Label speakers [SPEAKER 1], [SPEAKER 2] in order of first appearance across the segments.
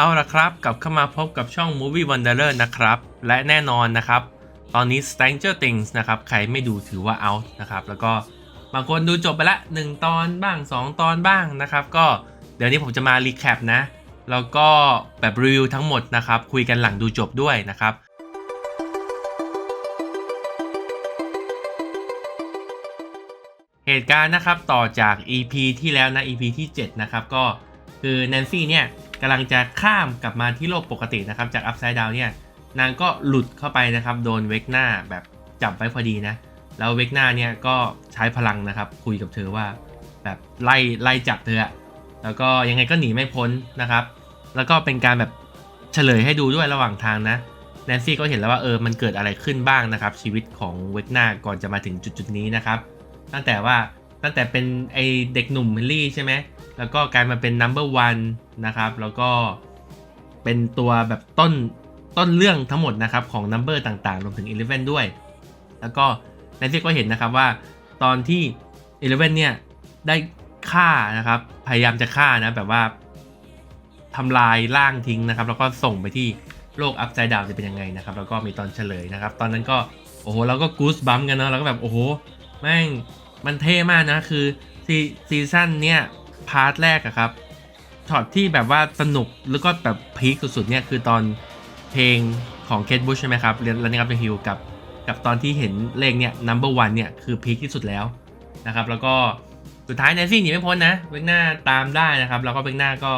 [SPEAKER 1] เอาละครับกลับเข้ามาพบกับช่อง Movie Wanderer นะครับ และแน่นอนนะครับ ตอนนี้ Stranger Things นะครับ ใครไม่ดูถือว่า out นะครับ แล้วก็บางคนดูจบไปละ 1 ตอนบ้าง 2 ตอนบ้างนะครับ ก็เดี๋ยวนี้ผมจะมารีแคปนะ แล้วก็แบบรีวิวทั้งหมดนะครับ คุยกันหลังดูจบด้วยนะครับเหตุการณ์นะครับต่อจาก EP ที่แล้วนะ EP ที่ 7 นะครับ ก็ คือแนนซี่เนี่ยกำลังจะข้ามกลับมาที่โลกปกตินะครับ จากอัพไซด์ดาวเนี่ยนางก็หลุดเข้าไปนะครับ โดนเวกหน้าแบบจับไว้พอดีนะ แล้วเวกหน้าเนี่ยก็ใช้พลังนะครับ คุยกับเธอว่า แบบไล่ไล่จับเธอแล้วก็ยังไงก็หนีไม่พ้นนะครับ แล้วก็เป็นการแบบเฉลยให้ดูด้วยระหว่างทางนะแนนซี่ก็เห็นแล้วว่าเออมันเกิดอะไรขึ้นบ้างนะครับ ชีวิตของเวกหน้าก่อนจะมาถึงจุดๆนี้นะครับ ตั้งแต่ว่าตั้งแต่เป็นไอเด็กหนุ่มมิลลี่ใช่ไหม แล้วก็กลายมาเป็น number one นะครับ แล้วก็เป็นตัวแบบต้นต้นเรื่องทั้งหมดนะครับของ number ต่างๆ รวมถึง11ด้วย แล้วก็ในที่ก็เห็นนะครับว่าตอนที่11เนี่ยได้ฆ่านะครับ พยายามจะฆ่านะแบบว่าทำลายร่างทิ้งนะครับ แล้วก็ส่งไปที่โลกอัพไซด์ดาวจะเป็นยังไงนะครับ แล้วก็มีตอนเฉลยนะครับ ตอนนั้นก็โอ้โหเราก็กูสบัมกันเนาะเราก็แบบโอ้โหแม่งมันเท่มากนะคือซีซีซั่นเนี่ย พาร์ทแรกอะครับช็อตที่แบบว่าสนุกแล้วก็แบบพีคสุดๆเนี่ยคือตอนเพลงของเคทบุชใช่ไหมครับเรียนรันนิงอัพฮิลกับกับตอนที่เห็นเลขเนี่ย number one เนี่ยคือพีคที่สุดแล้วนะครับ แล้วก็สุดท้ายแนนซี่หนีไม่พ้นนะเบกหน้าตามได้นะครับ แล้วก็เบกหน้าก็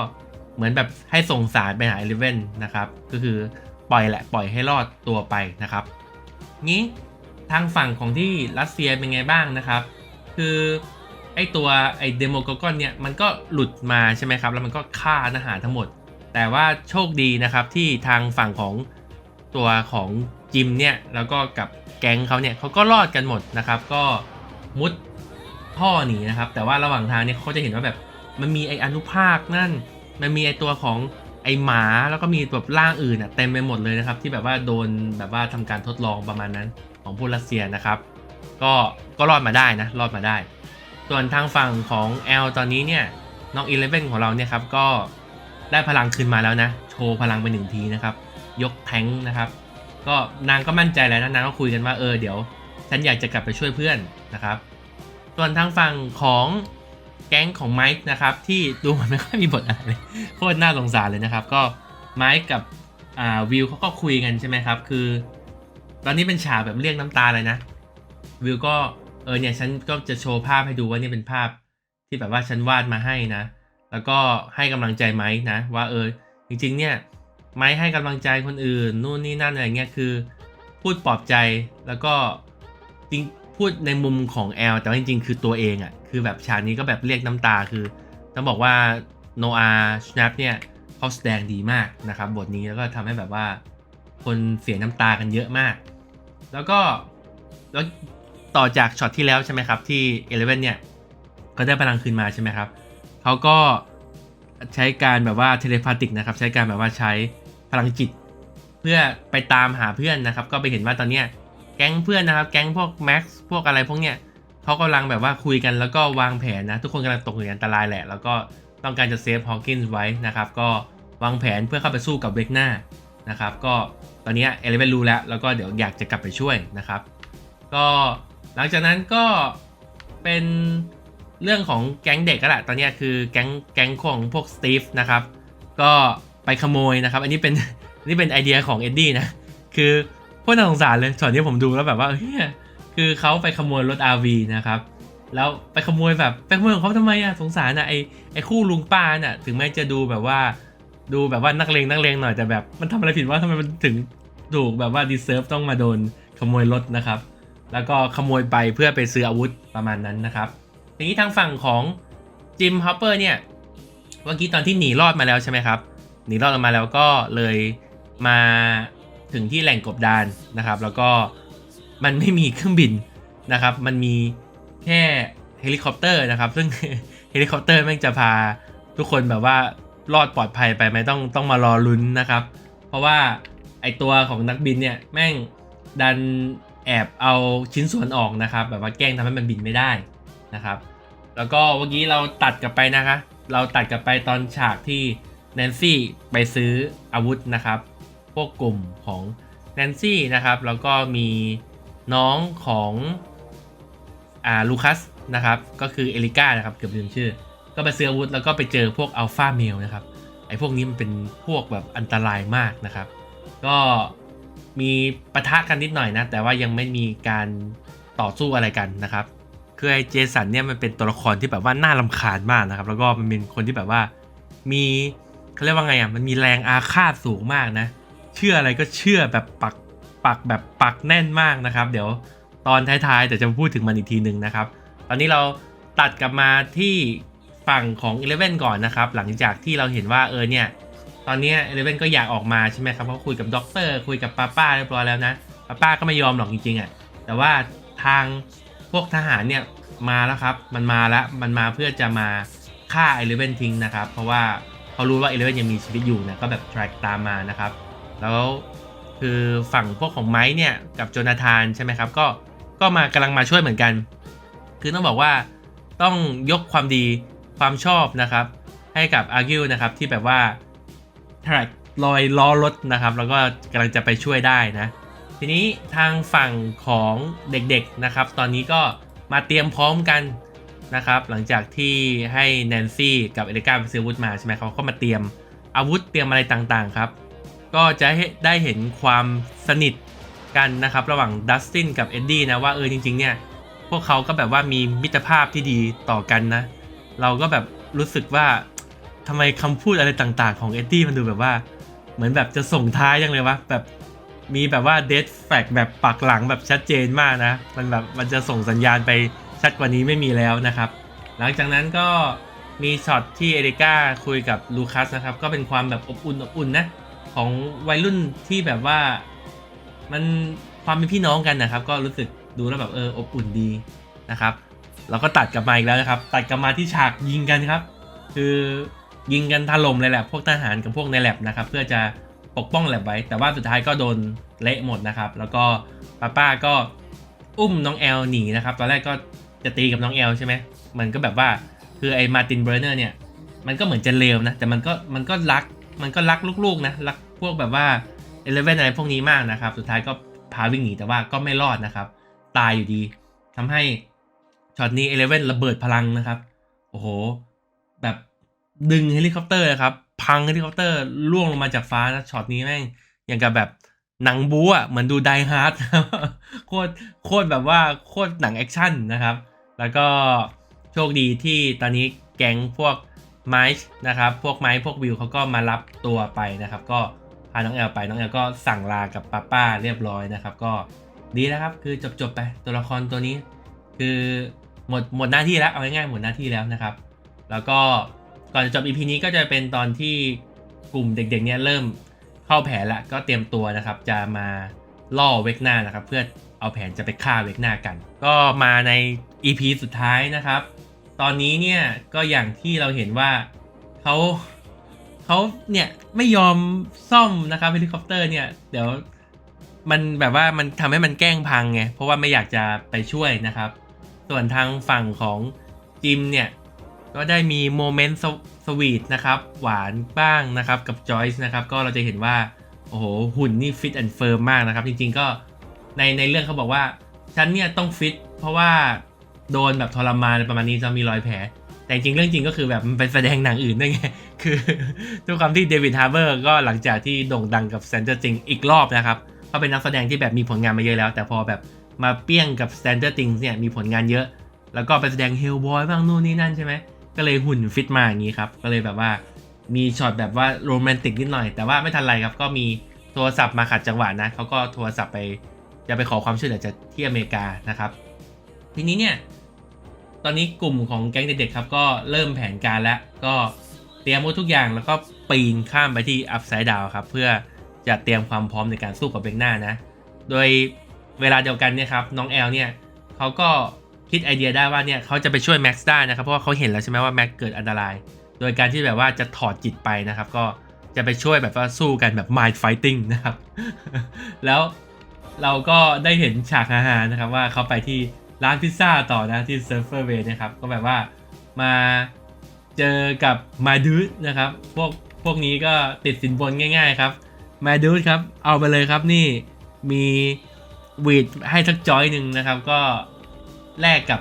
[SPEAKER 1] เหมือนแบบให้ส่งสารไปหาเอลิเวนนะครับ ก็คือปล่อยแหละปล่อยให้รอดตัวไปนะครับ งี้ทางฝั่งของที่รัสเซียเป็นไงบ้างนะครับ คือ อตัวไอเดโมโกกอนเนี่ยมันก็หลุดมาใช่ไหมครับ แล้วมันก็ฆ่าอาหารทั้งหมด แต่ว่าโชคดีนะครับที่ทางฝั่งของตัวของจิมเนี่ยแล้วก็กับแก๊งเขาเนี่ยเขาก็รอดกันหมดนะครับ ก็มุดท่อหนีนะครับ แต่ว่าระหว่างทางเนี่ยเขาจะเห็นว่าแบบมันมีไออนุภาคนั่น มันมีไอตัวของไอหมาแล้วก็มีแบบร่างอื่นอะเต็มไปหมดเลยนะครับ ที่แบบว่าโดนแบบว่าทำการทดลองประมาณนั้นของพวกรัสเซียนะครับ ก็ก็รอดมาได้นะรอดมาได้ ส่วนทางฝั่งของ L ตอนนี้เนี่ยน้องอีเลฟเว่นของเราเนี่ยครับก็ได้พลังคืนมาแล้วนะ โชว์พลังไปหนึ่งทีนะครับ ยกแทงนะครับ ก็นางก็มั่นใจแล้วนะนางก็คุยกันว่าเออเดี๋ยว ฉันอยากจะกลับไปช่วยเพื่อนนะครับ ส่วนทางฝั่งของแก๊งของไมค์นะครับ ที่ดูเหมือนไม่ค่อยมีบทอะไรเลยโคตรน่าสงสารเลยนะครับ ก็ไมค์กับอ่าวิวเขาก็คุยกันใช่ไหมครับ คือ ตอนนี้เป็นฉากแบบเรียกน้ำตาเลยนะ วิวก็ เออเนี่ยฉันก็จะโชว์ภาพให้ดูว่านี่เป็นภาพที่แบบว่าฉันวาดมาให้นะ แล้วก็ให้กำลังใจไม้นะ ว่าเออจริงๆเนี่ยไม้ให้กำลังใจคนอื่นนู่นนี่นั่นอะไรเงี้ยคือ พูดปลอบใจแล้วก็จริงพูดในมุมของแอลแต่ว่าจริงๆ คือตัวเองอะ่ะคือแบบฉากนี้ก็แบบเรียกน้ำตาคือต้องบอกว่าโนอาชนัปเนี่ยเขาแสดงดีมากนะครับบทนี้แล้วก็ทำให้แบบว่าคนเสียน้ำตากันเยอะมาก แล้วก็แล้ว ต่อจากช็อตที่แล้วใช่ไหมครับ ที่เอเลเวนเนี่ยก็ได้พลังคืนมาใช่ไหมครับเขาก็ใช้การแบบว่าเทเลพาติกนะครับ ใช้การแบบว่าใช้พลังจิต เพื่อไปตามหาเพื่อนนะครับ ก็ไปเห็นว่าตอนเนี้ยแก๊งเพื่อนนะครับ แก๊งพวกแม็กซ์พวกอะไรพวกเนี้ยเขากำลังแบบว่าคุยกันแล้วก็วางแผนนะ ทุกคนกำลังตกอยู่ในอันตรายแหละ แล้วก็ต้องการจะเซฟฮอว์กินส์ไว้นะครับ ก็วางแผนเพื่อเข้าไปสู้กับเวกหน้านะครับ ก็ตอนนี้เอเลเวนรู้แล้ว แล้วก็เดี๋ยวอยากจะกลับไปช่วยนะครับ ก็ หลังจากนั้นก็เป็นเรื่องของแก๊งเด็กก็แหละตอนนี้คือแก๊งแก๊งของพวกสตีฟนะครับ ก็ไปขโมยนะครับ อันนี้เป็นนนี้เป็นไอเดียของเอ็ดดี้นะ คือพวกน่าสงสารเลยช็อตนี้ผมดูแล้วแบบว่าเฮ้ยคือเขาไปขโมยรถ RV นะครับ แล้วไปขโมยแบบไปขโมยของเขาทำไมอะสงสารอะไอไอคู่ลุงป้าน่ะถึงแม้จะดูแบบว่า ดูแบบว่านักเลงนักเลงหน่อยแต่แบบ มันทำอะไรผิดว่าทำไมมันถึงถูกแบบว่าดีเซิร์ฟต้องมาโดนขโมยรถนะครับ แล้วก็ขโมยไปเพื่อไปซื้ออาวุธประมาณนั้นนะครับ ทีนี้ทางฝั่งของจิมฮอปเปอร์เนี่ย เมื่อกี้ตอนที่หนีรอดมาแล้วใช่ไหมครับ หนีรอดออกมาแล้วก็เลยมาถึงที่แหล่งกบดานนะครับ แล้วก็มันไม่มีเครื่องบินนะครับ มันมีแค่เฮลิคอปเตอร์นะครับ ซึ่งเฮลิคอปเตอร์แม่งจะพาทุกคนแบบว่ารอดปลอดภัยไปไหมต้องต้องมารอลุ้นนะครับ เพราะว่าไอตัวของนักบินเนี่ยแม่งดัน แอบเอาชิ้นส่วนออกนะครับ แบบว่าแกล้งทำให้มันบินไม่ได้นะครับ แล้วก็เมื่อกี้เราตัดกลับไปนะคะ เราตัดกลับไปตอนฉากที่แนนซี่ไปซื้ออาวุธนะครับ พวกกลุ่มของแนนซี่นะครับ แล้วก็มีน้องของอ่าลูคัสนะครับ ก็คือเอลิก้านะครับ เกือบลืมชื่อ ก็ไปซื้ออาวุธแล้วก็ไปเจอพวกอัลฟาเมลนะครับ ไอ้พวกนี้มันเป็นพวกแบบอันตรายมากนะครับ ก็ มีปะทะกันนิดหน่อยนะ แต่ว่ายังไม่มีการต่อสู้อะไรกันนะครับ คือไอ้เจสันเนี่ยมันเป็นตัวละครที่แบบว่าน่ารำคาญมากนะครับ แล้วก็มันเป็นคนที่แบบว่ามีเขาเรียกว่าไงอะ มันมีแรงอาฆาตสูงมากนะ เชื่ออะไรก็เชื่อแบบปักปักแบบปักแน่นมากนะครับ เดี๋ยวตอนท้ายๆแต่จะพูดถึงมันอีกทีหนึ่งนะครับ ตอนนี้เราตัดกลับมาที่ฝั่งของ Eleven ก่อนนะครับ หลังจากที่เราเห็นว่าเออเนี่ย ตอนนี้เอเลเว่นก็อยากออกมาใช่ไหมครับเพราะคุยกับด็อกเตอร์คุยกับป้าป้าเรียบร้อยแล้วนะป้าป้าก็ไม่ยอมหรอกจริงๆอะแต่ว่าทางพวกทหารเนี่ยมาแล้วครับ มันมาแล้วมันมาเพื่อจะมาฆ่าเอเลเว่นทิ้งนะครับ เพราะว่าเขารู้ว่าเอเลเว่นยังมีชีวิตอยู่นะก็แบบ track ตามมานะครับ แล้วคือฝั่งพวกของไม้เนี่ยกับโจนาธานใช่ไหมครับก็ก็มากำลังมาช่วยเหมือนกัน คือต้องบอกว่าต้องยกความดีความชอบนะครับ ให้กับอาร์กิวนะครับที่แบบว่า แทร็กลอยล้อรถนะครับ แล้วก็กำลังจะไปช่วยได้นะ ทีนี้ทางฝั่งของเด็กๆนะครับ ตอนนี้ก็มาเตรียมพร้อมกันนะครับ หลังจากที่ให้แนนซี่กับเอลิก้าไปซื้ออาวุธมาใช่ไหมเขาก็มาเตรียมอาวุธเตรียมอะไรต่างๆครับ ก็จะได้เห็นความสนิทกันนะครับ ระหว่างดัสตินกับเอ็ดดี้นะว่าเออจริง ๆ เนี่ย พวกเขาก็แบบว่ามีมิตรภาพที่ดีต่อกันนะ เราก็แบบรู้สึกว่า ทำไมคำพูดอะไรต่างๆ ของเอ็ดดี้มันดูแบบว่า เหมือนแบบจะส่งท้ายยังเลยวะแบบมีแบบว่าเด f แฟกแบบปักหลังแบบชัดเจนมากนะ มันแบบมันจะส่งสัญญาณไปชัดกว่านี้ไม่มีแล้วนะครับ หลังจากนั้นก็มีช็อตที่เอริก้าคุยกับลูคัสนะครับ ก็เป็นความแบบอบอุ่นอบอุ่นนะ ของวัยรุ่นที่แบบว่ามันความเป็นพี่น้องกันนะครับ ก็รู้สึกดูแล้วแบบเอออบอุ่นดีนะครับเราก็ตัดกลับมาอีกแล้วนะครับ ตัดกลับมาที่ฉากยิงกันครับ คือ ยิงกันถล่มเลยแหละพวกทหารกับพวกในแลบนะครับ เพื่อจะปกป้องแลบไว้ แต่ว่าสุดท้ายก็โดนเละหมดนะครับ แล้วก็ป้าป้าก็อุ้มน้องแอลหนีนะครับ ตอนแรกก็จะตีกับน้องแอลใช่ไหมมันก็แบบว่าคือไอ้มาตินเบรเนอร์เนี่ย มันก็เหมือนจะเลวนะ แต่มันก็มันก็รักมันก็รักลูกๆนะรักพวกแบบว่าเอเลเวนอะไรพวกนี้มากนะครับ สุดท้ายก็พาวิ่งหนีแต่ว่าก็ไม่รอดนะครับ ตายอยู่ดีทำให้ช็อตนี้เอเลเวนระเบิดพลังนะครับ โอ้โห แบบ ดึงเฮลิคอปเตอร์นะครับ พังเฮลิคอปเตอร์ล่วงลงมาจากฟ้านะช็อตนี้แม่งอย่างกับแบบหนังบู๊อะเหมือนดูไดฮาร์ดโคตรโคตรแบบว่าโคตรหนังแอคชั่นนะครับ แล้วก็โชคดีที่ตอนนี้แก๊งพวกไมค์นะครับ พวกไมค์พวกวิวเขาก็มารับตัวไปนะครับ ก็พาน้องแอลไปน้องแอลก็สั่งลากับป้าป้าเรียบร้อยนะครับ ก็ดีแล้วครับ คือจบจบๆไปตัวละครตัวนี้ คือหมดหมดหน้าที่แล้วเอาง่ายๆหมดหน้าที่แล้วนะครับ แล้วก็ ก่อนจะจบ EP นี้ก็จะเป็นตอนที่กลุ่มเด็กๆ เนี่ยเริ่มเข้าแผนละก็เตรียมตัวนะครับ จะมาล่อเวกหน้านะครับ เพื่อเอาแผนจะไปฆ่าเวกหน้ากัน ก็มาใน EP สุดท้ายนะครับ ตอนนี้เนี่ยก็อย่างที่เราเห็นว่าเขาเขาเนี่ยไม่ยอมซ่อมนะครับเฮลิคอปเตอร์เนี่ยเดี๋ยวมันแบบว่ามันทำให้มันแกล้งพังไงเพราะว่าไม่อยากจะไปช่วยนะครับ ส่วนทางฝั่งของจิมเนี่ย ก็ได้มีโมเมนต์สวีทนะครับ หวานบ้างนะครับกับจอยส์นะครับ ก็เราจะเห็นว่า โอ้โห หุ่นนี่ฟิตแอนด์เฟิร์มมากนะครับ จริงๆก็ในในเรื่องเขาบอกว่า ฉันเนี่ยต้องฟิตเพราะว่าโดนแบบทรมานประมาณนี้จะมีรอยแผล แต่จริงเรื่องจริงก็คือแบบมันไปแสดงหนังอื่นด้วยไง คือด้วยความที่เดวิดฮาร์เบอร์ก็หลังจากที่โด่งดังกับแซนเ e อร์จิงอีกรอบนะครับเขาเป็นนักแสดงที่แบบมีผลงานมาเยอะแล้ว แต่พอแบบมาเปี้ยงกับ s t a n d a r Things เนี่ยมีผลงานเยอะ แล้วก็ไปแสดงเฮลบอยบ้างนู่นนี่นั่นใช่ไหม ก็เลยหุ่นฟิตมาอย่างนี้ครับ ก็เลยแบบว่ามีช็อตแบบว่าโรแมนติกนิดหน่อย แต่ว่าไม่ทันไรครับ ก็มีโทรศัพท์มาขัดจังหวะนะเขาก็โทรศัพท์ไปจะไปขอความช่วยเหลือจากที่อเมริกานะครับ ทีนี้เนี่ย ตอนนี้กลุ่มของแก๊งเด็กๆครับ ก็เริ่มแผนการแล้ว ก็เตรียมทุกอย่างแล้วก็ปีนข้ามไปที่อัพไซด์ดาวครับ เพื่อจะเตรียมความพร้อมในการสู้กับเบกหน้านะ โดยเวลาเดียวกันเนี่ยครับน้องแอลเนี่ยเขาก็ คิดไอเดียได้ว่าเนี่ยเขาจะไปช่วยแม็กซ์ได้นะครับเพราะว่าเขาเห็นแล้วใช่ไหมว่าแม็กเกิดอันตราย โดยการที่แบบว่าจะถอดจิตไปนะครับ ก็จะไปช่วยแบบว่าสู้กันแบบ mind fighting นะครับ แล้วเราก็ได้เห็นฉากฮาๆนะครับว่าเขาไปที่ร้านพิซซ่าต่อนะที่ Surfer Way นะครับก็แบบว่ามาเจอกับมาดูดนะครับพวกพวกนี้ก็ติดสินบนง่าย ๆ ครับมาดูครับเอาไปเลยครับนี่มีวีดให้ทักจอยหนึ่งนะครับ ก็ แลกกับ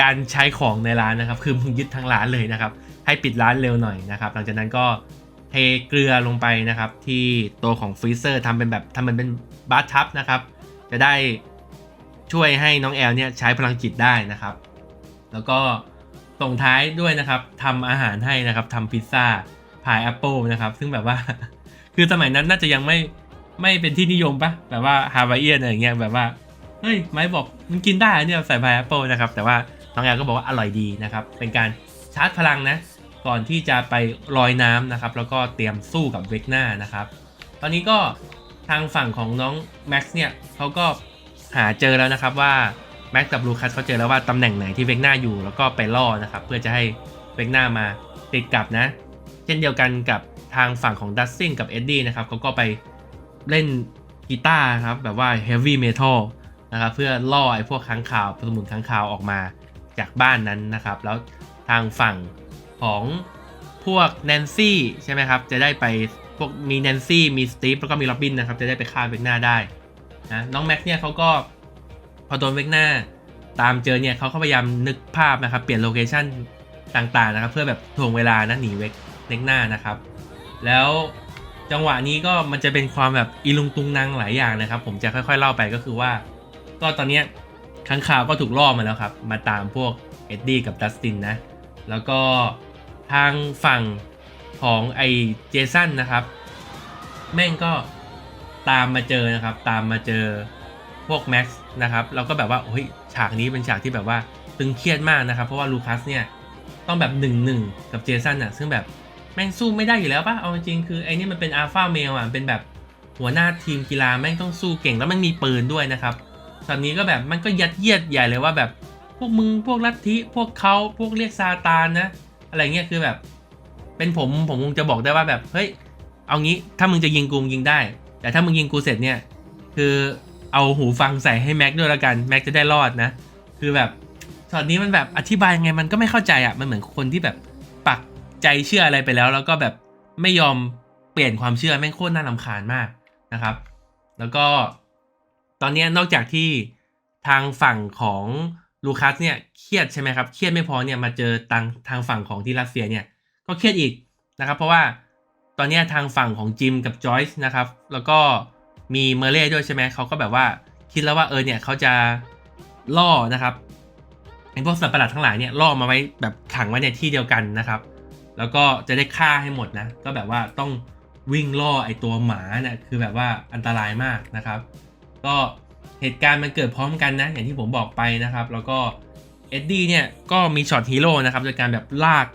[SPEAKER 1] การใช้ของในร้านนะครับ คือมึงยึดทั้งร้านเลยนะครับ ให้ปิดร้านเร็วหน่อยนะครับ หลังจากนั้นก็เทเกลือลงไปนะครับ ที่ตัวของฟรีเซอร์ทำเป็นแบบทำมันเป็นบาร์ทับนะครับ จะได้ช่วยให้น้องแอลเนี่ยใช้พลังจิตได้นะครับ แล้วก็ส่งท้ายด้วยนะครับทำอาหารให้นะครับทำพิซซ่าพายแอปเปิลนะครับ ซึ่งแบบว่า คือสมัยนั้นน่าจะยังไม่ไม่เป็นที่นิยมปะแบบว่าฮาวายเอียนอะไรเงี้ยแบบว่า เฮ้ยไม้บอกมันกินได้เนี่ยใส่พายแอปเปิลนะครับ แต่ว่าน้องแอลก็บอกว่าอร่อยดีนะครับ เป็นการชาร์จพลังนะ ก่อนที่จะไปลอยน้ำนะครับ แล้วก็เตรียมสู้กับเวกหน้านะครับ ตอนนี้ก็ทางฝั่งของน้องแม็กซ์เนี่ยเขาก็หาเจอแล้วนะครับว่าแม็กซ์กับลูคัสเขาเจอแล้วว่าตำแหน่งไหนที่เวกหน้าอยู่แล้วก็ไปล่อนะครับ เพื่อจะให้เวกหน้ามาติดกับนะ เช่นเดียวกันกับทางฝั่งของดัซซิงกับเอ็ดดี้นะครับเขาก็ไปเล่นกีตาร์ครับแบบว่าเฮฟวี่เมทัล นะครับเพื่อล่อไอ้พวกค้างคาวสมุนค้างคาวออกมาจากบ้านนั้นนะครับ แล้วทางฝั่งของพวกแนนซี่ใช่ไหมครับ จะได้ไปพวกมีแนนซี่มีสตีฟแล้วก็มีโรบินนะครับ จะได้ไปฆ่าเวกหน้าได้นะน้องแม็กเนี่ยเขาก็พอโดนเวกหน้าตามเจอเนี่ยเขาก็พยายามนึกภาพนะครับเปลี่ยนโลเคชั่นต่างๆนะครับเพื่อแบบถ่วงเวลานะหนีเวกเวกหน้านะครับ แล้วจังหวะนี้ก็มันจะเป็นความแบบอีลุงตุงนางหลายอย่างนะครับ ผมจะค่อยๆเล่าไปก็คือว่า ก็ตอนนี้ค้างคาวก็ถูกล่อมาแล้วครับ มาตามพวกเอ็ดดี้กับดัสตินนะ แล้วก็ทางฝั่งของไอเจสันนะครับ แม่งก็ตามมาเจอนะครับ ตามมาเจอพวกแม็กซ์นะครับเราก็แบบว่าโอ้ยฉากนี้เป็นฉากที่แบบว่าตึงเครียดมากนะครับ เพราะว่าลูคัสเนี่ยต้องแบบหนึ่งหนึ่งกับเจสันอะซึ่งแบบแม่งสู้ไม่ได้อยู่แล้วปะเอาจริงคือไอ้นี่มันเป็นอัลฟาเมลอะเป็นแบบหัวหน้าทีมกีฬาแม่งต้องสู้เก่งแล้วมันมีปืนด้วยนะครับ ตอนนี้ก็แบบมันก็ยัดเยียดใหญ่เลยว่าแบบพวกมึงพวกลัทธิพวกเขาพวกเรียกซาตานนะ อะไรเงี้ยคือแบบ เป็นผมผมคงจะบอกได้ว่าแบบเฮ้ยเอางี้ถ้ามึงจะยิงกูยิงได้ แต่ถ้ามึงยิงกูเสร็จเนี่ย คือเอาหูฟังใส่ให้แม็กด้วยละกันแม็กจะได้รอดนะ คือแบบช็อตนี้มันแบบอธิบายยังไงมันก็ไม่เข้าใจอะมันเหมือนคนที่แบบปักใจเชื่ออะไรไปแล้ว แล้วก็แบบไม่ยอมเปลี่ยนความเชื่อแม่งโคตรน่ารำคาญมากนะครับ แล้วก็ ตอนนี้นอกจากที่ทางฝั่งของลูคัสเนี่ยเครียดใช่ไหมครับเครียดไม่พอเนี่ยมาเจอทางทางฝั่งของที่รัสเซียเนี่ยก็เครียดอีกนะครับ เพราะว่าตอนนี้ทางฝั่งของจิมกับจอยส์นะครับ แล้วก็มีเมเล่ด้วยใช่ไหมเขาก็แบบว่าคิดแล้วว่าเออเนี่ยเขาจะล่อนะครับไอ้พวกสัตว์ประหลาดทั้งหลายเนี่ยล่อมาไว้แบบขังไว้ในที่เดียวกันนะครับ แล้วก็จะได้ฆ่าให้หมดนะ ก็แบบว่าต้องวิ่งล่อไอ้ตัวหมาเนี่ยคือแบบว่าอันตรายมากนะครับ ก็เหตุการณ์มันเกิดพร้อมกันนะ อย่างที่ผมบอกไปนะครับ แล้วก็เอ็ดดี้เนี่ยก็มีช็อตฮีโร่นะครับโดยการแบบลาก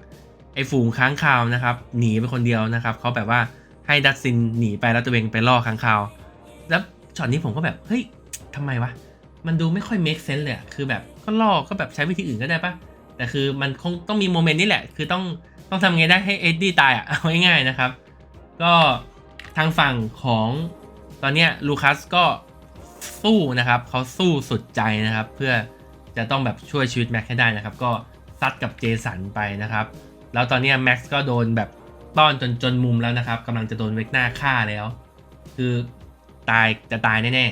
[SPEAKER 1] ไอ้ฝูงค้างคาวนะครับหนีไปคนเดียวนะครับเขาแบบว่าให้ดัตซินหนีไปแล้วตัวเองไปล่อค้างคาว แล้วช็อตนี้ผมก็แบบเฮ้ยทำไมวะมันดูไม่ค่อย make sense เลยคือแบบก็ล่อก็แบบใช้วิธีอื่นก็ได้ปะแต่คือมันคงต้องมีโมเมนต์นี้แหละ คือต้องต้องทำไงได้ให้เอ็ดดี้ตายอะเอาง่ายๆนะครับ ก็ทางฝั่งของตอนเนี้ยลูคัสก็ สู้นะครับเขาสู้สุดใจนะครับ เพื่อจะต้องแบบช่วยชีวิตแม็กให้ได้นะครับ ก็ซัดกับเจสันไปนะครับ แล้วตอนนี้แม็กซ์ก็โดนแบบต้อนจนจนมุมแล้วนะครับกำลังจะโดนเวกหน้าฆ่าแล้ว คือตายจะตายแน่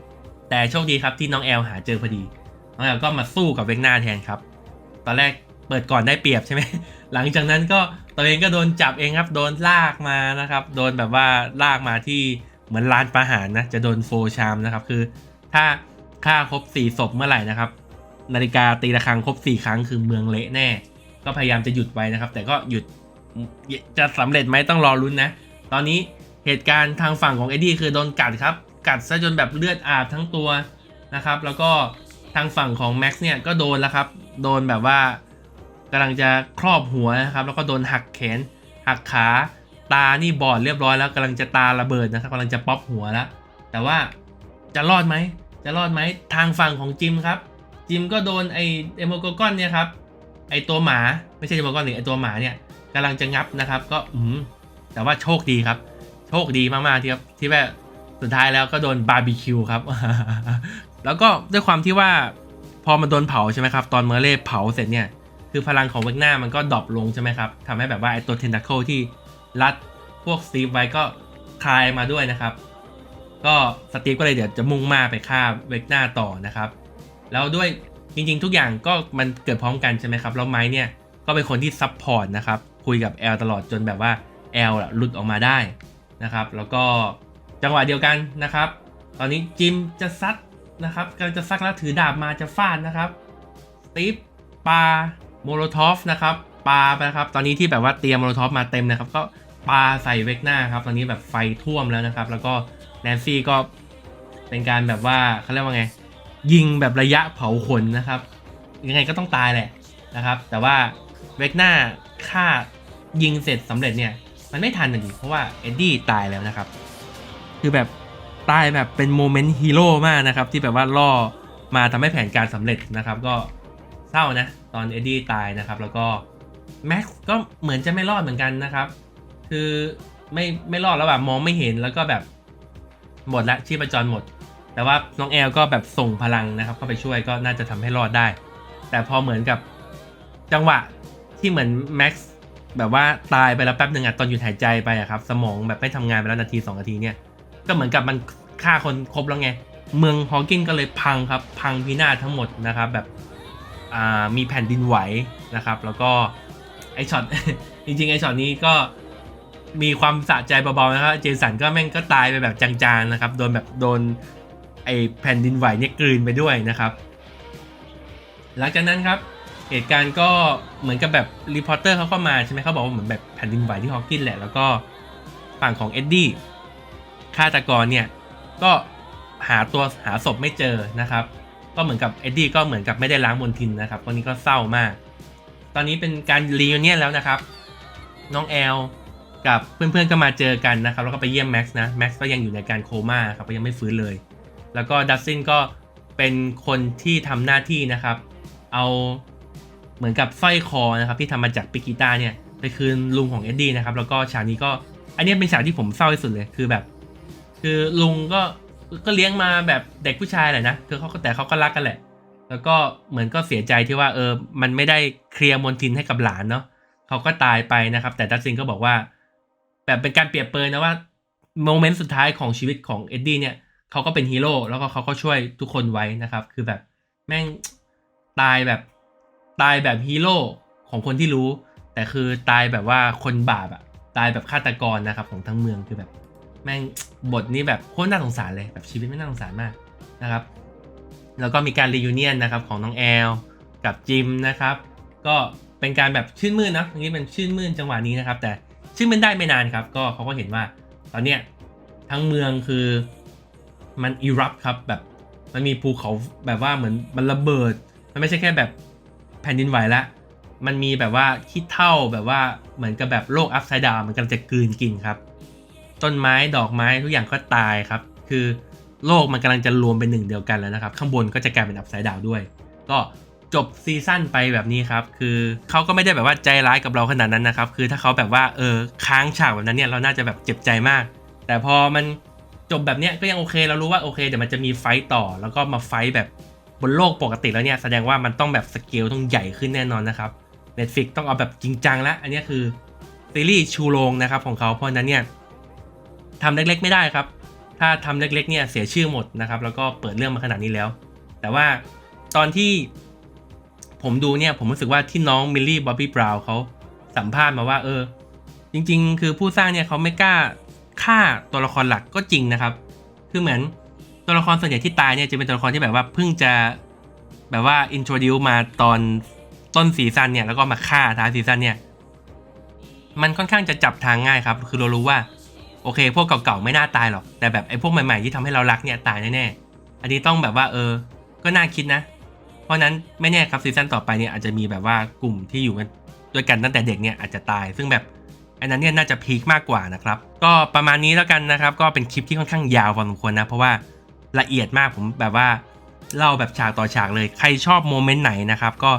[SPEAKER 1] ๆ แต่โชคดีครับที่น้องแอลหาเจอพอดี น้องแอลก็มาสู้กับเวกหน้าแทนครับ ตอนแรกเปิดก่อนได้เปรียบใช่ไหม หลังจากนั้นก็ตัวเองก็โดนจับเองครับ โดนลากมานะครับ โดนแบบว่าลากมาที่ เหมือนลานประหารนะจะโดนโฟชามนะครับคือถ้าฆ่าครบ4ศพเมื่อไหร่นะครับ นาฬิกาตีระฆังครบ4ครั้งคือเมืองเละแน่ ก็พยายามจะหยุดไว้นะครับ แต่ก็หยุดจะสำเร็จไหมต้องรอรุ้นนะ ตอนนี้เหตุการณ์ทางฝั่งของเอ็ดดี้คือโดนกัดครับ กัดซะจนแบบเลือดอาบทั้งตัวนะครับ แล้วก็ทางฝั่งของแม็กซ์เนี่ยก็โดนแล้วครับ โดนแบบว่ากำลังจะครอบหัวนะครับ แล้วก็โดนหักแขน หักขา ตานี่บอดเรียบร้อยแล้วกำลังจะตาระเบิดนะครับกำลังจะป๊อปหัวแล้ว แต่ว่าจะรอดไหม จะรอดไหมทางฝั่งของจิมครับ จิมก็โดนไอเอโมโกกอนเนี่ยครับไอตัวหมาไม่ใช่เอโมโกกอนหรือไอตัวหมาเนี่ยกำลังจะงับนะครับ ก็อืมแต่ว่าโชคดีครับ โชคดีมากๆที่ครับที่แบบสุดท้ายแล้วก็โดนบาร์บีคิวครับ แล้วก็ด้วยความที่ว่าพอมันโดนเผาใช่ไหมครับ ตอนเมอร์เล่เผาเสร็จเนี่ยคือพลังของเวกหน้ามันก็ดรอปลงใช่ไหมครับทำให้แบบว่าไอตัวเทนตาเคิลที่ รัดพวกสตีฟไว้ก็คลายมาด้วยนะครับ ก็สตีฟก็เลยเดี๋ยวจะมุ่งมาไปฆ่าเวกหน้าต่อนะครับ แล้วด้วยจริงๆ ทุกอย่างก็มันเกิดพร้อมกันใช่ไหมครับแล้วไม้เนี่ยก็เป็นคนที่ซับพอร์ตนะครับคุยกับแอลตลอดจนแบบว่าแอลหลุดออกมาได้นะครับ แล้วก็จังหวะเดียวกันนะครับ ตอนนี้จิมจะซัดนะครับกำลังจะซักแล้วถือดาบมาจะฟาดนะครับสตีฟปาโมโลทอฟนะครับ ปาไปนะครับ ตอนนี้ที่แบบว่าเตรียมโมโลทอฟมาเต็มนะครับ ก็ปาใส่เวกหน้าครับ ตอนนี้แบบไฟท่วมแล้วนะครับ แล้วก็แนนซี่ก็เป็นการแบบว่าเขาเรียกว่าไง ยิงแบบระยะเผาขนนะครับ ยังไงก็ต้องตายแหละนะครับ แต่ว่าเวกหน้าฆ่ายิงเสร็จสำเร็จเนี่ย มันไม่ทันจริงเพราะว่าเอ็ดดี้ตายแล้วนะครับ คือแบบตายแบบเป็นโมเมนต์ฮีโร่มากนะครับ ที่แบบว่าล่อมาทำให้แผนการสำเร็จนะครับ ก็เศร้านะ ตอนเอ็ดดี้ตายนะครับ แล้วก็ แม็กซ์ก็เหมือนจะไม่รอดเหมือนกันนะครับ คือไม่ไม่รอดแล้วแบบมองไม่เห็นแล้วก็แบบหมดละชีพจรหมด แต่ว่าน้องแอลก็แบบส่งพลังนะครับ เข้าไปช่วยก็น่าจะทำให้รอดได้ แต่พอเหมือนกับจังหวะที่เหมือนแม็กซ์แบบว่าตายไปแล้วแป๊บหนึ่งอะตอนหยุดหายใจไปอะครับ สมองแบบไม่ทำงานไปแล้วนาที 2 นาทีเนี่ย ก็เหมือนกับมันฆ่าคนครบแล้วไง เมืองฮอวกินก็เลยพังครับ พังพินาศทั้งหมดนะครับ แบบมีแผ่นดินไหวนะครับ แล้วก็ ไอช็อตจริงๆ ไอช็อตนี้ก็มีความสะใจเบาๆนะครับเจสันก็แม่งก็ตายไปแบบจางๆนะครับ โดนแบบโดนไอแผ่นดินไหวเนี่ยกลืนไปด้วยนะครับ หลังจากนั้นครับเหตุการณ์ก็เหมือนกับแบบรีพอร์เตอร์เขาก็มาใช่ไหมเขาบอกว่าเหมือนแบบแผ่นดินไหวที่ฮอว์กินแหละ แล้วก็ฝั่งของเอ็ดดี้ฆาตกรเนี่ยก็หาตัวหาศพไม่เจอนะครับ ก็เหมือนกับเอ็ดดี้ก็เหมือนกับไม่ได้ล้างมลทินนะครับคนนี้ก็เศร้ามาก อนนี้เป็นการรีวิเนียนแล้วนะครับ น้องแอลกับเพื่อนๆก็มาเจอกันนะครับ แล้วก็ไปเยี่ยมแม็กซ์นะแม็กซ์ก็ยังอยู่ในการโคม่าครับก็ยังไม่ฟื้นเลย แล้วก็ดัซซินก็เป็นคนที่ทำหน้าที่นะครับ เอาเหมือนกับสร้อยคอนะครับที่ทำมาจากปิกิต้าเนี่ยไปคืนลุงของเอ็ดดี้นะครับ แล้วก็ฉากนี้ก็อันนี้เป็นฉากที่ผมเศร้าที่สุดเลยคือแบบ คือลุงก็ก็เลี้ยงมาแบบเด็กผู้ชายแหละนะคือเขาแต่เขาก็รักกันแหละ แล้วก็เหมือนก็เสียใจที่ว่าเออ มันไม่ได้เคลียร์มนทินให้กับหลานเนาะเขาก็ตายไปนะครับ แต่ดัซซินก็บอกว่า แบบเป็นการเปรียบเปรยนะว่าโมเมนต์สุดท้ายของชีวิตของเอ็ดดี้เนี่ยเขาก็เป็นฮีโร่แล้วก็เขาก็ช่วยทุกคนไว้นะครับ คือแบบแม่งตายแบบตายแบบฮีโร่ของคนที่รู้ แต่คือตายแบบว่าคนบาปอะตายแบบฆาตกรนะครับของทั้งเมืองคือแบบ แม่งบทนี้แบบโคตรน่าสงสารเลยแบบชีวิตไม่น่าสงสารมากนะครับ แล้วก็มีการรียูเนียนนะครับของน้องแอลกับจิมนะครับ ก็เป็นการแบบชื่นมื่นนะอันนี้เป็นชื่นมื่นจังหวะนี้นะครับ แต่ชื่นมื่นได้ไม่นานครับ ก็เขาก็เห็นว่า ตอนเนี้ยทั้งเมืองคือมันอีรับครับแบบมันมีภูเขาแบบว่าเหมือนมันระเบิด มันไม่ใช่แค่แบบแผ่นดินไหวละมันมีแบบว่าขี้เท่าแบบว่าเหมือนกับแบบโลกอัพไซด์ดาวมันกำลังจะกลืนกินครับ ต้นไม้ดอกไม้ทุกอย่างก็ตายครับ คือ โลกมันกำลังจะรวมเป็นหนึ่งเดียวกันแล้วนะครับ ข้างบนก็จะกลายเป็นอัพไซด์ดาวด้วย ก็จบซีซั่นไปแบบนี้ครับ คือเขาก็ไม่ได้แบบว่าใจร้ายกับเราขนาดนั้นนะครับ คือถ้าเขาแบบว่าเออค้างฉากแบบนั้นเนี่ยเราน่าจะแบบเจ็บใจมาก แต่พอมันจบแบบเนี้ยก็ยังโอเคเรารู้ว่าโอเคเดี๋ยวมันจะมีไฟต์ต่อ แล้วก็มาไฟต์แบบบนโลกปกติแล้วเนี่ยแสดงว่ามันต้องแบบสเกลต้องใหญ่ขึ้นแน่นอนนะครับ Netflix ต้องเอาแบบจริงจังแล้ว อันนี้คือซีรีส์ชูโรงนะครับของเขาเพราะนั้นเนี่ยทำเล็กๆไม่ได้ครับ ถ้าทำเล็กๆเนี่ยเสียชื่อหมดนะครับแล้วก็เปิดเรื่องมาขนาดนี้แล้ว แต่ว่าตอนที่ผมดูเนี่ยผมรู้สึกว่าที่น้องมิลลี่บ๊อบบี้บราวน์เขาสัมภาษณ์มาว่าเออ จริง ๆ คือผู้สร้างเนี่ยเขาไม่กล้าฆ่าตัวละครหลักก็จริงนะครับ คือเหมือนตัวละครส่วนใหญ่ที่ตายเนี่ยจะเป็นตัวละครที่แบบว่าเพิ่งจะแบบว่าอินโทรดิวมาตอนต้นซีซั่นเนี่ยแล้วก็มาฆ่าท้ายซีซั่นเนี่ยมันค่อนข้างจะจับทางง่ายครับ คือเรารู้ว่า อเค พวกเก่าๆไม่น่าตายหรอก แต่แบบไอ้พวกใหม่ๆที่ทำให้เรารักเนี่ยตายแน่ๆ อันนี้ต้องแบบว่าเออ ก็น่าคิดนะ เพราะนั้นไม่แน่ครับซีซั่นต่อไปเนี่ยอาจจะมีแบบว่ากลุ่มที่อยู่กันด้วยกันตั้งแต่เด็กเนี่ยอาจจะตาย ซึ่งแบบอันนั้นเนี่ยน่าจะพีคมากกว่านะครับ ก็ประมาณนี้แล้วกันนะครับ ก็เป็นคลิปที่ค่อนข้างยาวพอสมควรนะ เพราะว่าละเอียดมากผมแบบว่าเล่าแบบฉากต่อฉากเลย ใครชอบโมเมนต์ไหนนะครับ ก็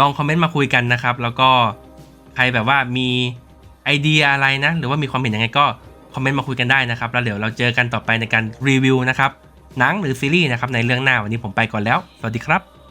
[SPEAKER 1] ลองคอมเมนต์มาคุยกันนะครับ แล้วก็ใครแบบว่ามีไอเดียอะไรนะ หรือว่ามีความเห็นยังไงก็ คอมเมนต์มาคุยกันได้นะครับ แล้วเดี๋ยวเราเจอกันต่อไปในการรีวิวนะครับหนังหรือซีรีส์นะครับในเรื่องหน้าวันนี้ผมไปก่อนแล้ว สวัสดีครับ